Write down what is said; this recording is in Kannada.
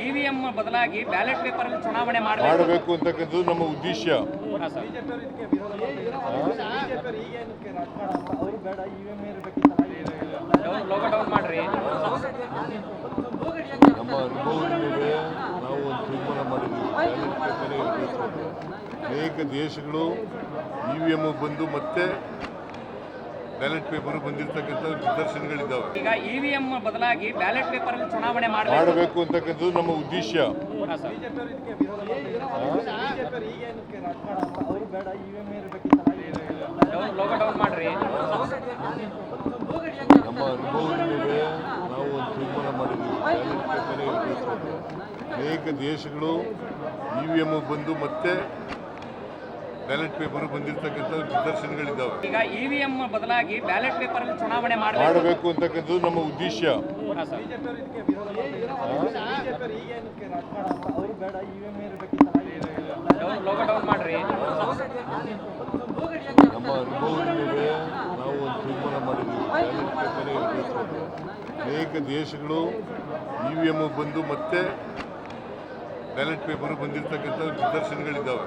ಇವಿಎಂ ಬದಲಾಗಿ ಬ್ಯಾಲೆಟ್ ಪೇಪರ್ ಚುನಾವಣೆ ಮಾಡಬೇಕು. ಅಂತಕ್ಕಂಥದ್ದು ನಮ್ಮ ಉದ್ದೇಶ. ನಮ್ಮ ನಾವು ಒಂದು ತೀರ್ಮಾನ ಮಾಡಿದ್ದೀವಿ ಬ್ಯಾಲೆಟ್ ಪೇಪರೇ ಇರಬೇಕು. ಅಂತ. ಅನೇಕ ದೇಶಗಳು ಇ ವಿ ಎಂ ಬಂದು ಮತ್ತೆ ಬ್ಯಾಲೆಟ್ ಪೇಪರ್ ಬಂದಿರತಕ್ಕಂಥ ನಿದರ್ಶನಗಳಿದ್ದಾವೆ. ಈಗ ಇವಿಎಂ ಬದಲಾಗಿ ಬ್ಯಾಲೆಟ್ ಪೇಪರ್ ಚುನಾವಣೆ ಮಾಡಬೇಕು. ಅಂತಕ್ಕಂಥದ್ದು ನಮ್ಮ ಉದ್ದೇಶ. ನಮ್ಮ ಅನುಭವದ ಮೇಲೆ ನಾವು ಒಂದು ತೀರ್ಮಾನ ಮಾಡಿದ್ದೀವಿ ಬ್ಯಾಲೆಟ್ ಪೇಪರೇ ಇರಬೇಕು. ಅನೇಕ ದೇಶಗಳು ಇ ವಿ ಎಂ ಬಂದು ಮತ್ತೆ ಬ್ಯಾಲೆಟ್ ಪೇಪರ್ ಬಂದಿರತಕ್ಕಂಥ ನಿದರ್ಶನಗಳಿದ್ದಾವೆ. ಈಗ ಇವಿಎಂ ಬದಲಾಗಿ ಬ್ಯಾಲೆಟ್ ಪೇಪರ್ ಚುನಾವಣೆ ಮಾಡಬೇಕು. ಅಂತಕ್ಕಂಥದ್ದು ನಮ್ಮ ಉದ್ದೇಶ. ನಮ್ಮ ಅನುಭವದ ಮೇಲೆ ನಾವು ಒಂದು ತೀರ್ಮಾನ ಮಾಡಿದ್ದೀವಿ ಬ್ಯಾಲೆಟ್ ಪೇಪರೇ ಇರಬೇಕು. ಅಂತ. ಅನೇಕ ದೇಶಗಳು ಇ ವಿ ಎಂ ಬಂದು ಮತ್ತೆ ಬ್ಯಾಲೆಟ್ ಪೇಪರ್ ಬಂದಿರತಕ್ಕಂಥ ನಿದರ್ಶನಗಳಿದ್ದಾವೆ.